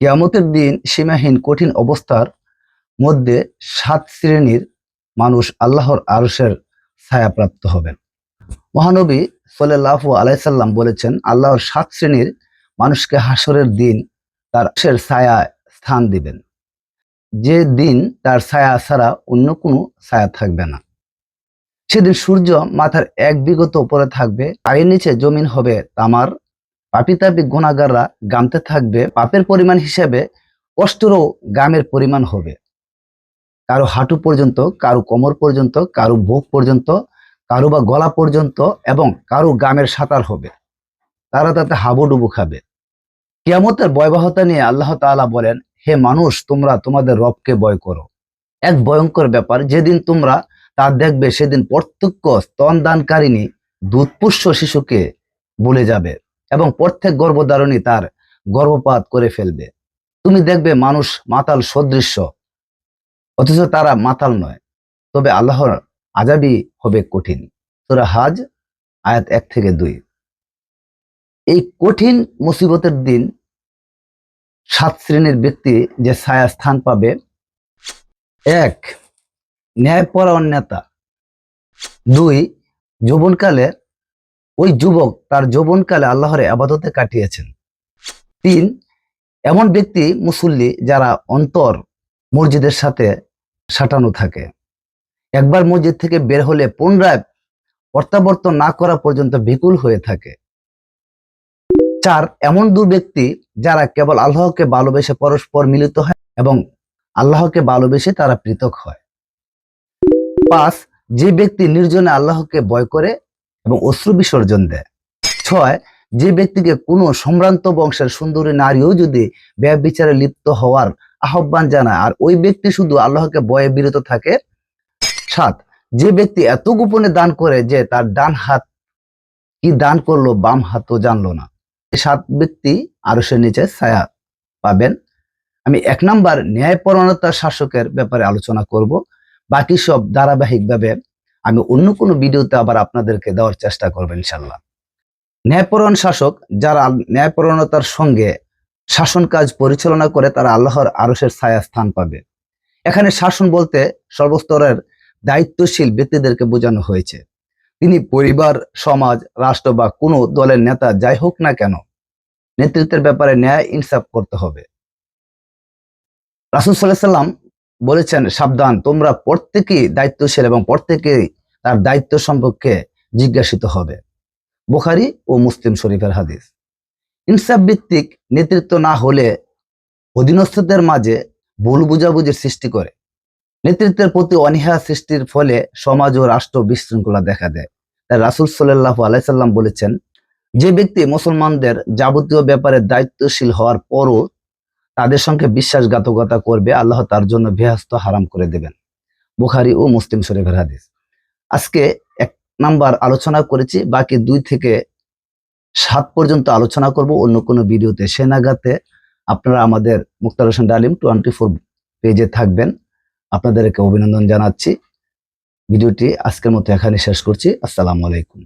কিয়ামতের দিন সীমাহীন কঠিন অবস্থার মধ্যে সাত শ্রেণির মানুষ আল্লাহর আরশের ছায়াপ্রাপ্ত হবেন। মহানবী সাল্লাহ আলাইসাল্লাম বলেছেন, আল্লাহর সাত শ্রেণির মানুষকে হাসরের দিন তার আরশের ছায়া স্থান দিবেন। যে দিন তার ছায়া ছাড়া অন্য কোনো ছায়া থাকবে না। সেদিন সূর্য মাথার এক বিগত উপরে থাকবে, পায়ের নিচে জমিন হবে তামার পাপি গুণাগাররা গামতে থাকবে, পাপের পরিমাণ হিসেবে কষ্টেরও গামের পরিমাণ হবে। কারও হাঁটু পর্যন্ত, কারও কোমর পর্যন্ত, কারও বুক পর্যন্ত, কারও বা গলা পর্যন্ত এবং কারও গামের সাঁতার হবে। তারা তাতে হাবুডুবু খাবে। কিয়ামতের ভয়াবহতা নিয়ে আল্লাহ তাআলা বলেন, হে মানুষ, তোমরা তোমাদের রবকে ভয় করো। এক ভয়ঙ্কর ব্যাপার, যেদিন তোমরা তা দেখবে, সেদিন প্রত্যক্ষ স্তন দানকারিণী দুধপুষ্য শিশুকে বলে যাবে। এবং প্রত্যেক গর্ভধারণী তার গর্ভপাত করে ফেলবে। তুমি দেখবে মানুষ মাতাল সদৃশ্য, অথচ তারা মাতাল নয়। তবে আল্লাহর আজাবি হবে কঠিন। তোরা হাজ, আয়াত এক থেকে দুই। এই কঠিন মুসিবতের দিন সাত শ্রেণির ব্যক্তি যে ছায়া স্থান পাবে। এক ন্যায়পরায়ণ নেতা দুই, যৌবনকালে ওই যুবক তার যৌবনকালে আল্লাহর আবাদতে কাটিয়েছেন। তিন, এমন ব্যক্তি মুসল্লি যারা অন্তর মসজিদের সাথে সাটানো থাকে। একবার মসজিদ থেকে বের হলে পুনরায় প্রত্যাবর্তন না করা পর্যন্ত বিকুল হয়ে থাকে। চার, এমন দু ব্যক্তি যারা কেবল আল্লাহকে ভালোবেসে পরস্পর মিলিত হয় এবং আল্লাহকে ভালোবেসে তারা পৃথক হয়। পাঁচ, যে ব্যক্তি নির্জনে আল্লাহকে ভয় করে এবং অশ্রু বিসর্জন দেয়। ছয়, যে ব্যক্তিকে কোনো সম্ভ্রান্ত বংশের সুন্দরী নারীও যদি ব্যয় বিচারে লিপ্ত হওয়ার আহ্বান জানায় আর ওই ব্যক্তি শুধু আল্লাহকে ভয়ে বিরত থাকে। সাত, যে ব্যক্তি এত গোপনে দান করে যে তার ডান হাত কি দান করল, বাম হাতও জানলো না। সাত ব্যক্তি আরও সে নিচে ছায়া পাবেন। আমি এক নাম্বার ন্যায়পরণতার শাসকের ব্যাপারে আলোচনা করব। বাকি সব ধারাবাহিকভাবে আমি অন্য কোনো ভিডিওতে আবার আপনাদেরকে দেওয়ার চেষ্টা করব ইনশাল্লাহ ন্যায়পরণ শাসক যারা ন্যায়পরণতার সঙ্গে শাসন কাজ পরিচালনা করে, তারা আল্লাহর আরশের ছায়া স্থান পাবে। এখানে শাসন বলতে সর্বস্তরের দায়িত্বশীল ব্যক্তিদেরকে বোঝানো হয়েছে। তিনি পরিবার, সমাজ, রাষ্ট্র বা কোনো দলের নেতা যাই হোক না কেন নেতৃত্বের ব্যাপারে ন্যায় ইনসাফ করতে হবে। রাসুল সাল্লাম বলেছেন, সাবধান, তোমরা প্রত্যেকেই দায়িত্বশীল এবং প্রত্যেকেই তার দায়িত্ব সম্পর্কে জিজ্ঞাসিত হবে। বুখারি ও মুসলিম শরীফের হাদিস। ইনসাফ ভিত্তিক নেতৃত্ব না হলে অধীনস্থদের মাঝে ভুল বুঝাবুঝির সৃষ্টি করে। নেতৃত্বের প্রতি অনীহা সৃষ্টির ফলে সমাজ ও রাষ্ট্র বিশৃঙ্খলা দেখা দেয়। তাই রাসুল সাল্লাহ আলাইসাল্লাম বলেছেন, যে ব্যক্তি মুসলমানদের যাবতীয় ব্যাপারে দায়িত্বশীল হওয়ার পরও তাদের সঙ্গে বিশ্বাসঘাতকতা করবে, আল্লাহ তার জন্য বেহস্ত হারাম করে দেবেন। বুখারি ও মুসলিম শরীফের হাদিস। আজকে এক নাম্বার আলোচনা করেছি, বাকি দুই থেকে সাত পর্যন্ত আলোচনা করব, অন্য কোনো ভিডিওতে সে নাগাতে আপনারা আমাদের মুক্তার হোসেন ডালিম টোয়েন্টি ফোর পেজে থাকবেন। আপনাদেরকে অভিনন্দন জানাচ্ছি। ভিডিওটি আজকের মতো এখানে শেষ করছি। আসসালামু আলাইকুম।